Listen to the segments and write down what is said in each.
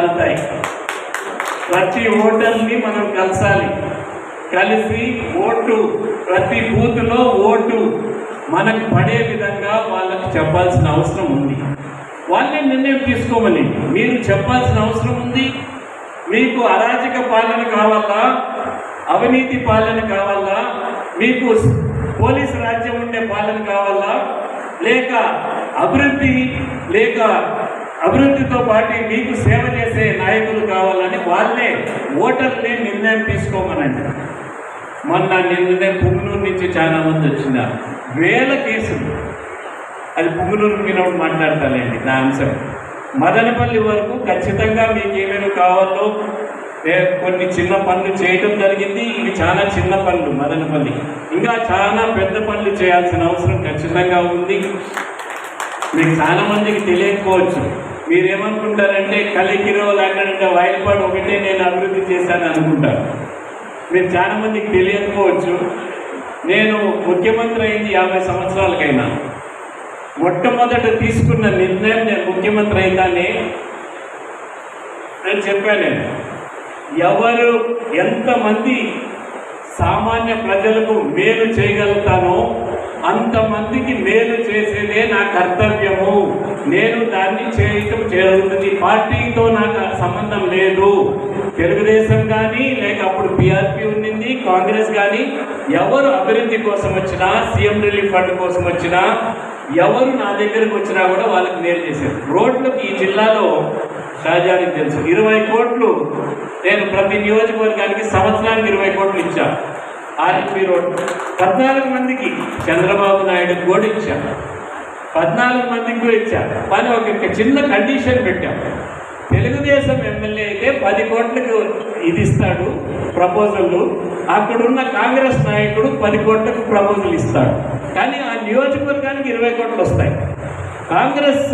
మారుతాయి. ప్రతి ఓటర్ని మనం కలసాలి. కలిసి ఓటు ప్రతి బూత్లో ఓటు మనకు పడే విధంగా వాళ్ళకి చెప్పాల్సిన అవసరం ఉంది. వాళ్ళే నిర్ణయం తీసుకోమని. మీరు చెప్పాల్సిన అవసరం ఉంది. మీకు అరాజక పాలన కావాలా? అవినీతి పాలన కావాలా? మీకు పోలీసు రాజ్యం ఉండే పాలన కావాలా? లేక అభివృద్ధి లేక అభివృద్ధితో పాటు మీకు సేవ చేసే నాయకులు కావాలని వాళ్ళే ఓటర్లే నిర్ణయం తీసుకోమనండి. మొన్న నిన్ననే పుంగనూరు నుంచి చాలా మంది వచ్చినారు. వేల కేసులు. అది పుంగనూరు మీద మాట్లాడతానండి నా అంశం. మదనపల్లి వరకు ఖచ్చితంగా మీకు ఏమేమి కావాలో కొన్ని చిన్న పనులు చేయటం జరిగింది. ఇవి చాలా చిన్న పనులు మదనపల్లి. ఇంకా చాలా పెద్ద పనులు చేయాల్సిన అవసరం ఖచ్చితంగా ఉంది. మీకు చాలా మందికి తెలియకపోవచ్చు. మీరేమనుకుంటారంటే కలికిరో లేకపోతే వాయిల్పాడు ఒకటే నేను అభివృద్ధి చేశాను అనుకుంటారు. మీరు చాలా మందికి తెలియకపోవచ్చు. నేను ముఖ్యమంత్రి అయింది యాభై సంవత్సరాలకైనా. మొట్టమొదట తీసుకున్న నిర్ణయం నేను ముఖ్యమంత్రి అయిందని అని చెప్పాను నేను. ఎవరు ఎంతమంది సామాన్య ప్రజలకు మేలు చేయగలుగుతానో అంతమందికి మేలు చేసేదే నా కర్తవ్యము. నేను దాన్ని చేయటం జరుగుతుంది. పార్టీతో నాకు సంబంధం లేదు. తెలుగుదేశం కానీ లేక అప్పుడు పిఆర్పి ఉండింది కాంగ్రెస్ కానీ ఎవరు అభివృద్ధి కోసం వచ్చినా సీఎం రిలీఫ్ ఫండ్ కోసం వచ్చినా ఎవరు నా దగ్గరకు వచ్చినా కూడా వాళ్ళకి మేలు చేశారు. రోడ్లకు ఈ జిల్లాలో రాజానికి తెలుసు. ఇరవై కోట్లు నేను ప్రతి నియోజకవర్గానికి సంవత్సరానికి ఇరవై కోట్లు ఇచ్చాను ఆర్ఎంపీ రోడ్ పద్నాలుగు మందికి చంద్రబాబు నాయుడు కూడా ఇచ్చాను పద్నాలుగు మందికి కూడా ఇచ్చా కానీ ఒక చిన్న కండిషన్ పెట్టాం. తెలుగుదేశం ఎమ్మెల్యే అయితే పది కోట్లకు ఇది ఇస్తాడు ప్రపోజల్ అక్కడున్న కాంగ్రెస్ నాయకుడు పది కోట్లకు ప్రపోజల్ ఇస్తాడు. కానీ ఆ నియోజకవర్గానికి ఇరవై కోట్లు వస్తాయి. కాంగ్రెస్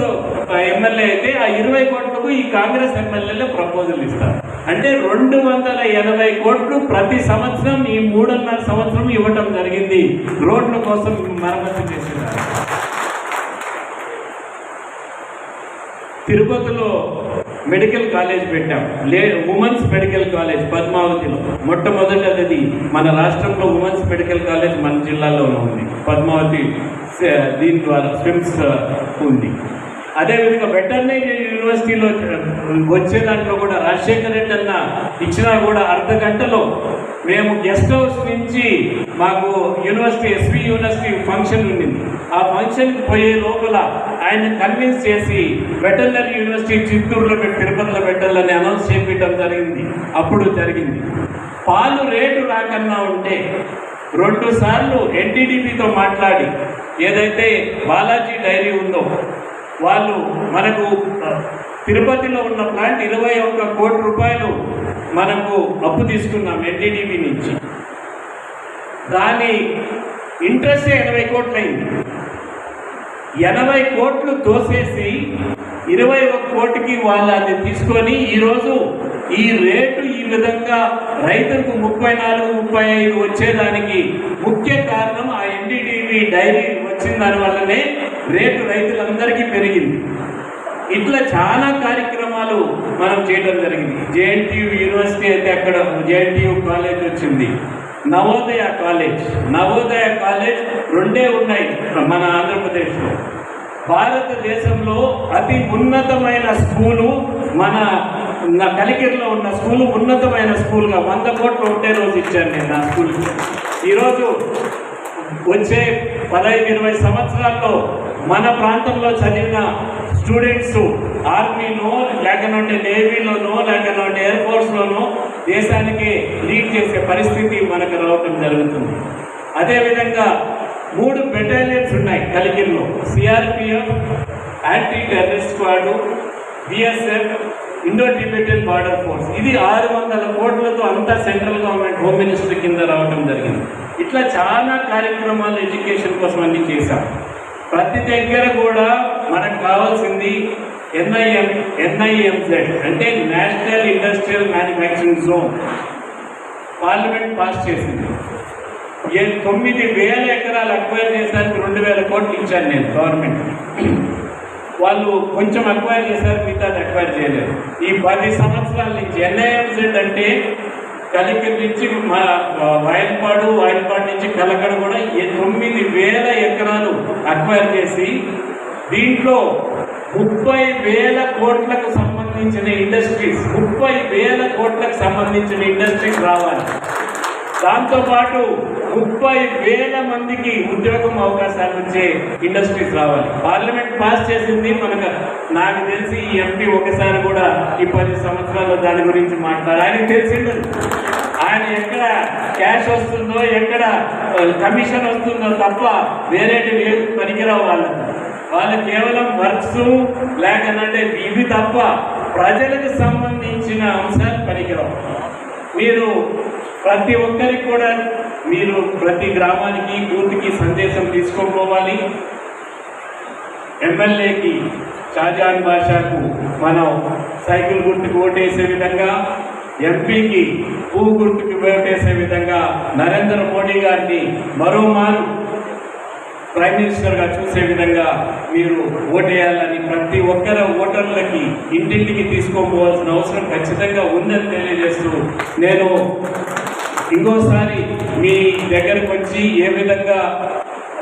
ఎమ్మెల్యే అయితే ఆ ఇరవై కోట్లకు ఈ కాంగ్రెస్ ఎమ్మెల్యేలు ప్రపోజల్ ఇస్తారు. అంటే రెండు వందల ఎనభై కోట్లు ప్రతి సంవత్సరం ఈ మూడున్నర సంవత్సరం ఇవ్వటం జరిగింది. రోడ్ల కోసం మరమ్మతు చేస్తున్నారు. తిరుపతిలో మెడికల్ కాలేజ్ పెట్టాం. లే ఉమెన్స్ మెడికల్ కాలేజ్ పద్మావతిలో. మొట్టమొదటిది అది మన రాష్ట్రంలో ఉమెన్స్ మెడికల్ కాలేజ్ మన జిల్లాలోనే ఉంది. పద్మావతి దీని ద్వారా స్విమ్స్ ఉంది. అదేవిధంగా వెటర్నరీ యూనివర్సిటీలో వచ్చే దాంట్లో కూడా రాజశేఖర రెడ్డి అన్న ఇచ్చినా కూడా అర్ధ గంటలో మేము గెస్ట్ హౌస్ నుంచి మాకు యూనివర్సిటీ ఎస్వి యూనివర్సిటీ ఫంక్షన్ ఉండింది. ఆ ఫంక్షన్కి పోయే లోపల ఆయన కన్విన్స్ చేసి వెటర్నరీ యూనివర్సిటీ చిత్తూరులో పెట్టి తిరుపతిలో పెట్టాలని అనౌన్స్ చేపించడం జరిగింది. అప్పుడు జరిగింది. పాలు రేటు రాకన్నా ఉంటే రెండు సార్లు ఎన్టీడీపీతో మాట్లాడి ఏదైతే బాలాజీ డైరీ ఉందో వాళ్ళు మనకు తిరుపతిలో ఉన్న ప్లాంట్ ఇరవై ఒక్క కోటి రూపాయలు మనకు అప్పు తీసుకున్నాం ఎన్టీడీపీ నుంచి. దాని ఇంట్రెస్ట్ ఎనభై కోట్లు అయింది ఎనభై కోట్లు తోసేసి ఇరవై ఒక కోటికి వాళ్ళని అది తీసుకొని ఈరోజు ఈ రేటు ఈ విధంగా రైతులకు ముప్పై నాలుగు ముప్పై ఐదు వచ్చేదానికి ముఖ్య కారణం ఆ ఎన్డీటీవీ డైరీ వచ్చిన దానివల్లనే రేటు రైతులందరికీ పెరిగింది. ఇట్లా చాలా కార్యక్రమాలు మనం చేయడం జరిగింది. జేఎన్టీయు యూనివర్సిటీ అయితే అక్కడ జేఎన్టీయు కాలేజ్ వచ్చింది. నవోదయ కాలేజ్. నవోదయ కాలేజ్ రెండే ఉన్నాయి మన ఆంధ్రప్రదేశ్లో. భారతదేశంలో అతి ఉన్నతమైన స్కూలు మన నా కలికిరిలో ఉన్న స్కూలు ఉన్నతమైన స్కూల్గా వంద కోట్లు ఒకటే రోజు ఇచ్చాను నేను నా స్కూల్కి. ఈరోజు వచ్చే పదహైదు ఇరవై సంవత్సరాల్లో మన ప్రాంతంలో చదివిన స్టూడెంట్స్ ఆర్మీలో లేకనంటే నేవీలోనో లేకనంటే ఎయిర్ ఫోర్స్లోనో దేశానికి లీడ్ చేసే పరిస్థితి మనకు రావటం జరుగుతుంది. అదేవిధంగా మూడు బెటాలియన్స్ ఉన్నాయి కలిగిరిలో CRPF anti terrorist squad BSF Indo Tibetan border force ఇది ఆరు వందల కోట్లతో అంతా సెంట్రల్ గవర్నమెంట్ హోమ్ మినిస్టర్ కింద రావడం జరిగింది. ఇట్లా చాలా కార్యక్రమాలు ఎడ్యుకేషన్ కోసం అన్ని చేశాం. ప్రతి దగ్గర కూడా మనకు కావాల్సింది ఎన్ఐఎం ఎన్ఐఎంజెడ్ అంటే national industrial manufacturing zone parliament pass చేసింది. ఏ తొమ్మిది వేల ఎకరాలు అక్వైర్ చేసడానికి రెండు వేల కోట్లు ఇచ్చాను నేను గవర్నమెంట్ వాళ్ళు కొంచెం అక్వైర్ చేశారు మిగతా అక్వైర్ చేయలేదు. ఈ పది సంవత్సరాల నుంచి ఎన్ఐఎంజెడ్ అంటే కలికిరి నుంచి మా వాయిల్పాడు వాయిల్పాడు నుంచి కలకడ కూడా తొమ్మిది వేల ఎకరాలు అక్వైర్ చేసి దీంట్లో ముప్పై వేల కోట్లకు సంబంధించిన ఇండస్ట్రీస్ ముప్పై వేల కోట్లకు సంబంధించిన ఇండస్ట్రీస్ రావాలి. దాంతోపాటు ముప్పై వేల మందికి ఉద్యోగం అవకాశాలు వచ్చే ఇండస్ట్రీస్ రావాలి. పార్లమెంట్ పాస్ చేసింది మనకు నాకు తెలిసి ఈ ఎంపీ ఒకసారి కూడా ఈ పది సంవత్సరాల్లో దాని గురించి మాట్లాడారు ఆయనకు తెలిసింది ఆయన ఎక్కడ క్యాష్ వస్తుందో ఎక్కడ కమిషన్ వస్తుందో తప్ప వేరేటివి లేదు పనికిరావు వాళ్ళకి వాళ్ళు కేవలం వర్క్స్ లేకనంటే ఇవి తప్ప ప్రజలకు సంబంధించిన అంశాలు పనికిరావు. మీరు ప్రతి ఒక్కరికి కూడా మీరు ప్రతి గ్రామానికి బూత్కి సందేశం తీసుకోపోవాలి ఎమ్మెల్యేకి షాజాన్ బాషాకు మనం సైకిల్ గుర్తుకు ఓటేసే విధంగా ఎంపీకి పువ్వు గుర్తుకు ఓటేసే విధంగా నరేంద్ర మోడీ గారిని మరోమారు ప్రైమ్ మినిస్టర్గా చూసే విధంగా మీరు ఓటేయాలని ప్రతి ఒక్కరి ఓటర్లకి ఇంటింటికి తీసుకోపోవాల్సిన అవసరం ఖచ్చితంగా ఉందని తెలియజేస్తూ నేను ఇంకోసారి మీ దగ్గరకు వచ్చి ఏ విధంగా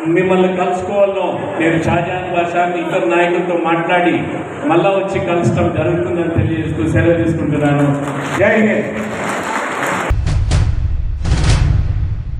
మిమ్మల్ని కలుసుకోవాలో నేను షాజహాన్ బాషాని ఇతర నాయకులతో మాట్లాడి మళ్ళా వచ్చి కలసడం జరుగుతుందని తెలియజేస్తూ సెలవు తీసుకుంటున్నాను. జై హింద్.